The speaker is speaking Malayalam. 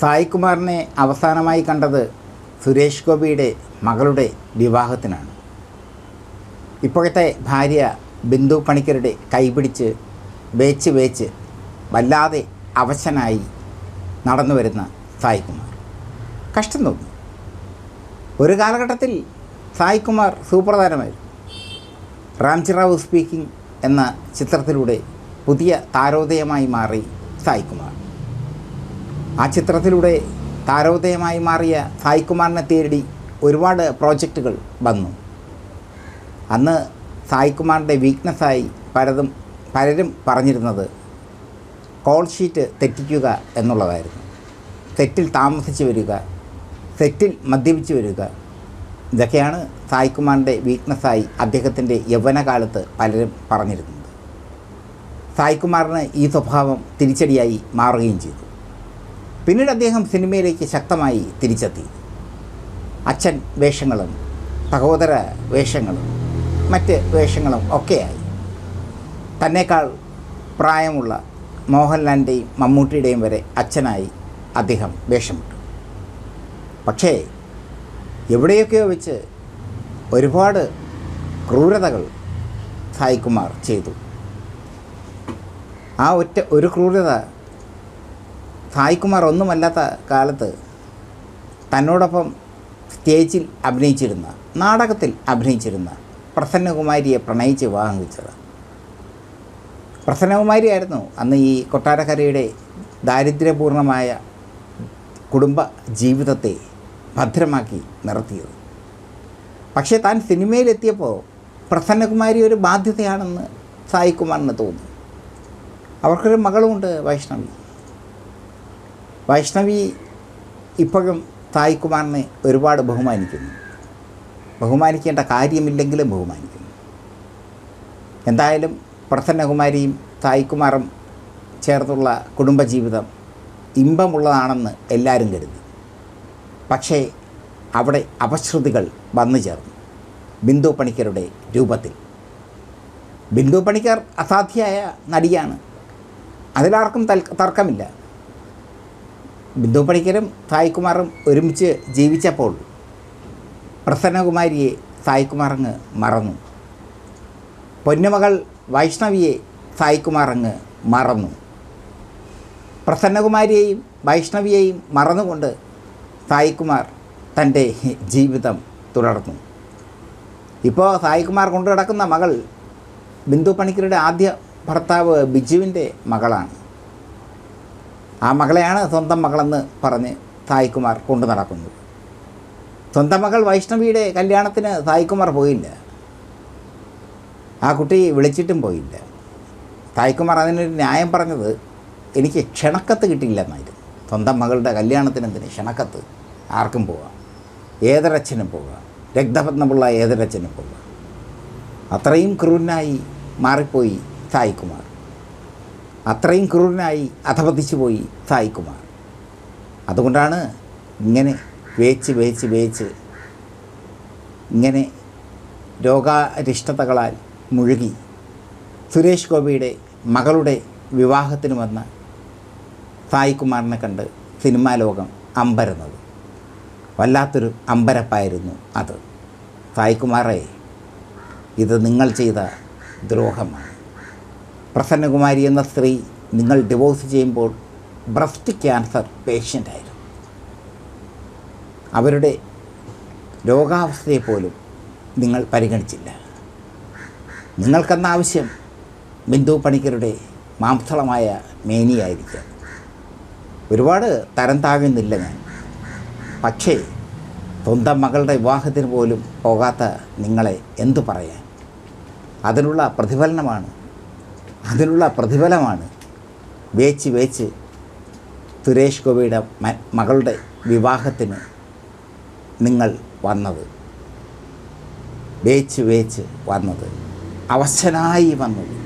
സായികുമാറിനെ അവസാനമായി കണ്ടത് സുരേഷ് ഗോപിയുടെ മകളുടെ വിവാഹത്തിനാണ്. ഇപ്പോഴത്തെ ഭാര്യ ബിന്ദു പണിക്കരുടെ കൈപിടിച്ച് വേച്ച് വേച്ച് വല്ലാതെ അവശനായി നടന്നു വരുന്ന സായികുമാർ. കഷ്ടം തോന്നി. ഒരു കാലഘട്ടത്തിൽ സായികുമാർ സൂപ്രധാനമായിരുന്നു. റാംജി റാവു സ്പീക്കിംഗ് എന്ന ചിത്രത്തിലൂടെ പുതിയ താരോദയമായി മാറി സായികുമാർ. ആ ചിത്രത്തിലൂടെ താരോദയമായി മാറിയ സായികുമാറിനെ തേടി ഒരുപാട് പ്രോജക്റ്റുകൾ വന്നു. അന്ന് സായികുമാറിന്റെ വീക്ക്നെസ്സായി പലതും പലരും പറഞ്ഞിരുന്നത് കോൾ ഷീറ്റ് തെറ്റിക്കുക എന്നുള്ളതായിരുന്നു. സെറ്റിൽ താമസിച്ച് വരിക സെറ്റിൽ മദ്യപിച്ച് വരിക ഇതൊക്കെയാണ് സായികുമാറിന്റെ വീക്ക്നെസ്സായി അദ്ദേഹത്തിന്റെ യൗവനകാലത്ത് പലരും പറഞ്ഞിരുന്നത്. സായികുമാറിന് ഈ സ്വഭാവം തിരിച്ചടിയായി മാറുകയും ചെയ്തു. പിന്നീട് അദ്ദേഹം സിനിമയിലേക്ക് ശക്തമായി തിരിച്ചെത്തി. അച്ഛൻ വേഷങ്ങളും സഹോദര വേഷങ്ങളും മറ്റ് വേഷങ്ങളും ഒക്കെയായി. തന്നേക്കാൾ പ്രായമുള്ള മോഹൻലാലിന്റെയും മമ്മൂട്ടിയുടെയും വരെ അച്ഛനായി അദ്ദേഹം വേഷമിട്ടു. പക്ഷേ എവിടെയൊക്കെയോ വെച്ച് ഒരുപാട് ക്രൂരതകൾ സായികുമാർ ചെയ്തു. ആ ഒറ്റ ഒരു ക്രൂരത സായികുമാർ ഒന്നുമല്ലാത്ത കാലത്ത് തന്നോടൊപ്പം സ്റ്റേജിൽ അഭിനയിച്ചിരുന്ന നാടകത്തിൽ അഭിനയിച്ചിരുന്ന പ്രസന്നകുമാരിയെ പ്രണയിച്ച് വിവാഹം കഴിച്ചത്. പ്രസന്നകുമാരിയായിരുന്നു അന്ന് ഈ കൊട്ടാരക്കരയുടെ ദാരിദ്ര്യപൂർണമായ കുടുംബ ജീവിതത്തെ ഭദ്രമാക്കി നിർത്തിയത്. പക്ഷേ താൻ സിനിമയിലെത്തിയപ്പോൾ പ്രസന്നകുമാരി ഒരു ബാധ്യതയാണെന്ന് സായികുമാറിന് തോന്നി. അവർക്കൊരു മകളുമുണ്ട് വൈഷ്ണവി. വൈഷ്ണവി ഇപ്പോഴും തായ്കുമാറിനെ ഒരുപാട് ബഹുമാനിക്കുന്നു. ബഹുമാനിക്കേണ്ട കാര്യമില്ലെങ്കിലും ബഹുമാനിക്കുന്നു. എന്തായാലും പ്രസന്നകുമാരിയും തായ്കുമാറും ചേർത്തുള്ള കുടുംബജീവിതം ഇമ്പമുള്ളതാണെന്ന് എല്ലാവരും കരുതി. പക്ഷേ അവിടെ അപശ്രുതികൾ വന്നു ചേർന്നു. ബിന്ദു പണിക്കരുടെ രൂപത്തിൽ. ബിന്ദു പണിക്കർ അസാധ്യയായ നടിയാണ്. അതിലാർക്കും തർക്കമില്ല. ബിന്ദു പണിക്കരും സായികുമാറും ഒരുമിച്ച് ജീവിച്ചപ്പോൾ പ്രസന്നകുമാരിയെ സായികുമാറങ്ങ് മറന്നു. പൊന്നുമകൾ വൈഷ്ണവിയെ സായികുമാറങ്ങ് മറന്നു. പ്രസന്നകുമാരിയെയും വൈഷ്ണവിയെയും മറന്നുകൊണ്ട് സായികുമാർ തന്റെ ജീവിതം തുടർന്നു. ഇപ്പോൾ സായികുമാർ കൊണ്ടു നടക്കുന്ന മകൾ ബിന്ദു പണിക്കരുടെ ആദ്യ ഭർത്താവ് ബിജുവിന്റെ മകളാണ്. ആ മകളെയാണ് സ്വന്തം മകളെന്ന് പറഞ്ഞ് സായികുമാർ കൊണ്ടു നടക്കുന്നത്. സ്വന്തം മകൾ വൈഷ്ണവിയുടെ കല്യാണത്തിന് സായികുമാർ പോയില്ല. ആ കുട്ടി വിളിച്ചിട്ടും പോയില്ല. സായികുമാർ അതിനൊരു ന്യായം പറഞ്ഞത് എനിക്ക് ക്ഷണക്കത്ത് കിട്ടിയില്ല എന്നായിരുന്നു സ്വന്തം മകളുടെ കല്യാണത്തിന് എന്തിന് ക്ഷണക്കത്ത്? ആർക്കും പോകാം ഏതൊരച്ഛനും പോകാം രക്തപത്നമുള്ള ഏതൊരച്ഛനും പോകാം അത്രയും ക്രൂരനായി മാറിപ്പോയി സായികുമാർ. അത്രയും ക്രൂരനായി അധപതിച്ചു പോയി സായികുമാർ അതുകൊണ്ടാണ് ഇങ്ങനെ വേച്ച് വേച്ച് വേച്ച് ഇങ്ങനെ രോഗാരിഷ്ടതകളാൽ മുഴുകി സുരേഷ് ഗോപിയുടെ മകളുടെ വിവാഹത്തിന് വന്ന സായികുമാറിനെ കണ്ട് സിനിമാ ലോകം അമ്പരുന്നത്. വല്ലാത്തൊരു അമ്പരപ്പായിരുന്നു അത്. സായികുമാറെ ഇത് നിങ്ങൾ ചെയ്ത ദ്രോഹമാണ്. പ്രസന്നകുമാരി എന്ന സ്ത്രീ നിങ്ങൾ ഡിവോഴ്സ് ചെയ്യുമ്പോൾ ബ്രസ്റ്റ് ക്യാൻസർ പേഷ്യന്റായിരുന്നു അവരുടെ രോഗാവസ്ഥയെ പോലും നിങ്ങൾ പരിഗണിച്ചില്ല. നിങ്ങൾക്കെന്ന ആവശ്യം ബിന്ദു പണിക്കരുടെ മാംസളമായ മേനിയായിരിക്കാം. ഒരുപാട് തരം താഴുന്നില്ല ഞാൻ. പക്ഷേ സ്വന്തം മകളുടെ വിവാഹത്തിന് പോലും പോകാത്ത നിങ്ങളെ എന്തു പറയാൻ? അതിനുള്ള പ്രതിഫലനമാണ് അതിനുള്ള പ്രതിഫലമാണ് വേച്ച് വേച്ച് സുരേഷ് ഗോപിയുടെ മകളുടെ വിവാഹത്തിന് നിങ്ങൾ വന്നത്. വേച്ച് വേച്ച് വന്നത്. അവശനായി വന്നത്.